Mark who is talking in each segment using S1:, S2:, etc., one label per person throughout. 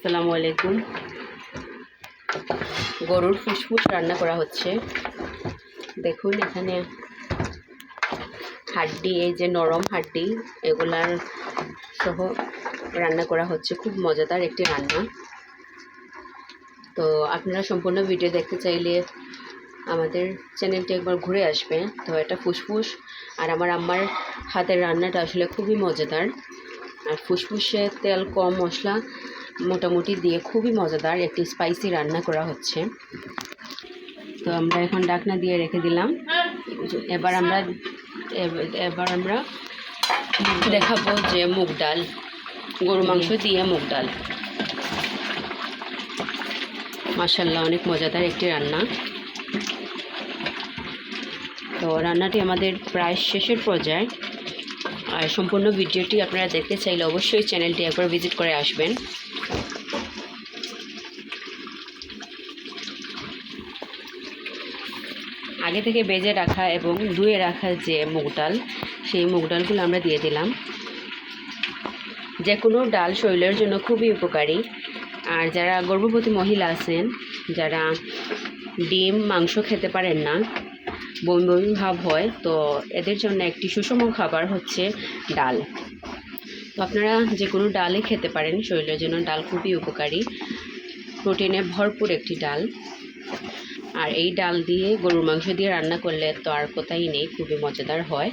S1: আসসালামু আলাইকুম। গরুর ফুসফুস রান্না করা হচ্ছে। দেখুন, এখানে হাড্ডি, এই যে নরম হাড্ডি, এগুলার সহ রান্না করা হচ্ছে। খুব মজাদার একটি রান্না। তো আপনারা সম্পূর্ণ ভিডিও দেখতে চাইলে আমাদের চ্যানেলটি একবার ঘুরে আসবে তো এটা ফুসফুস আর আমার আম্মার হাতের রান্নাটা আসলে খুবই মজাদার। আর ফুসফুসে তেল, কম মশলা মোটামুটি দিয়ে খুবই মজাদার একটি স্পাইসি রান্না করা হচ্ছে। তো আমরা এখন ডাকনা দিয়ে রেখে দিলাম। এবার আমরা এবার আমরা দেখাবো যে মুগ ডাল গরু মাংস দিয়ে মুগ ডাল। মাসাল্লাহ অনেক মজাদার একটি রান্না। তো রান্নাটি আমাদের প্রায় শেষের পর্যায়ে। আর সম্পূর্ণ ভিডিওটি আপনারা দেখতে চাইলে অবশ্যই চ্যানেলটি একবার ভিজিট করে আসবেন। আগে থেকে বেজে রাখা এবং ধুয়ে রাখা যে মুগ ডাল, সেই মুগ ডালগুলো আমরা দিয়ে দিলাম। যে কোনো ডাল শরীরের জন্য খুবই উপকারী। আর যারা গর্ভবতী মহিলা আছেন, যারা ডিম, মাংস খেতে পারেন না বমি বমি ভাব হয়, তো এদের জন্য একটি সুষম খাবার হচ্ছে ডাল। তো আপনারা যে কোনো ডালই খেতে পারেন, শরীরের জন্য ডাল খুবই উপকারী। প্রোটিনে ভরপুর একটি ডাল। আর এই ডাল দিয়ে গরুর মাংস দিয়ে রান্না করলে তো আর কোথায় নেই, খুবই মজাদার হয়।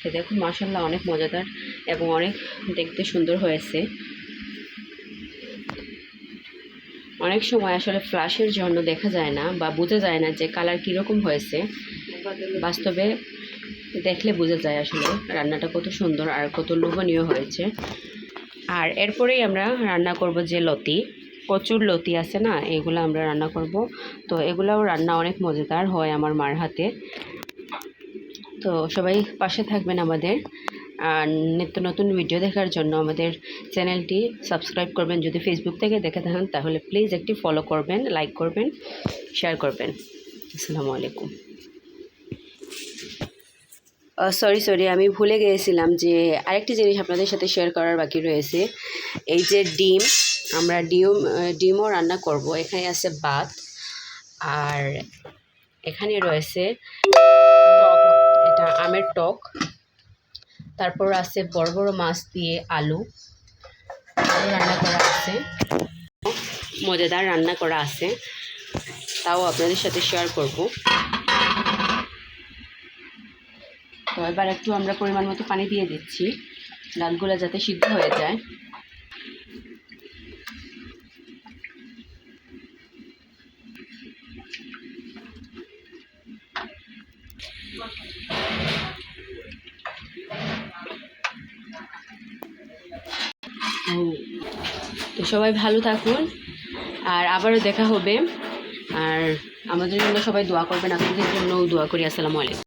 S1: তো দেখুন মাসাল্লাহ অনেক মজাদার এবং অনেক দেখতে সুন্দর হয়েছে। অনেক সময় আসলে ফ্লাশের জন্য দেখা যায় না বা বোঝা যায় না যে কালার কীরকম হয়েছে। বাস্তবে দেখলে বোঝা যায় আসলে রান্নাটা কত সুন্দর আর কত লোভনীয় হয়েছে। আর এরপরেই আমরা রান্না করব যে লতি, প্রচুর লতি আছে না? এগুলো আমরা রান্না করব। তো এগুলাও রান্না অনেক মজাদার হয় আমার মার হাতে। তো সবাই পাশে থাকবেন আমাদের। আর নিত্য নতুন ভিডিও দেখার জন্য আমাদের চ্যানেলটি সাবস্ক্রাইব করবেন। যদি ফেসবুক থেকে দেখে থাকেন, তাহলে প্লিজ একটি ফলো করবেন লাইক করবেন শেয়ার করবেন। আসসালামু আলাইকুম। সরি সরি আমি ভুলে গিয়েছিলাম যে আরেকটি জিনিস আপনাদের সাথে শেয়ার করার বাকি রয়েছে। এই যে ডিম, আমরা ডিম ডিমও রান্না করব। এখানে আছে ভাত, আর এখানে রয়েছে এটা আমের টক। তারপর আছে বড় বড় মাছ দিয়ে আলু। আলু রান্না করা আছে। মজাদার রান্না করা আছে। তাও আপনাদের সাথে শেয়ার করব। তো এবার একটু আমরা পরিমাণ মতো পানি দিয়ে দিচ্ছি। ডালগুলো যাতে সিদ্ধ হয়ে যায়। তো সবাই ভালো থাকুন। আর আবারও দেখা হবে। আর আমাদের জন্য সবাই দোয়া করবেন। আপনাদের জন্যও দোয়া করি। আসসালামু আলাইকুম।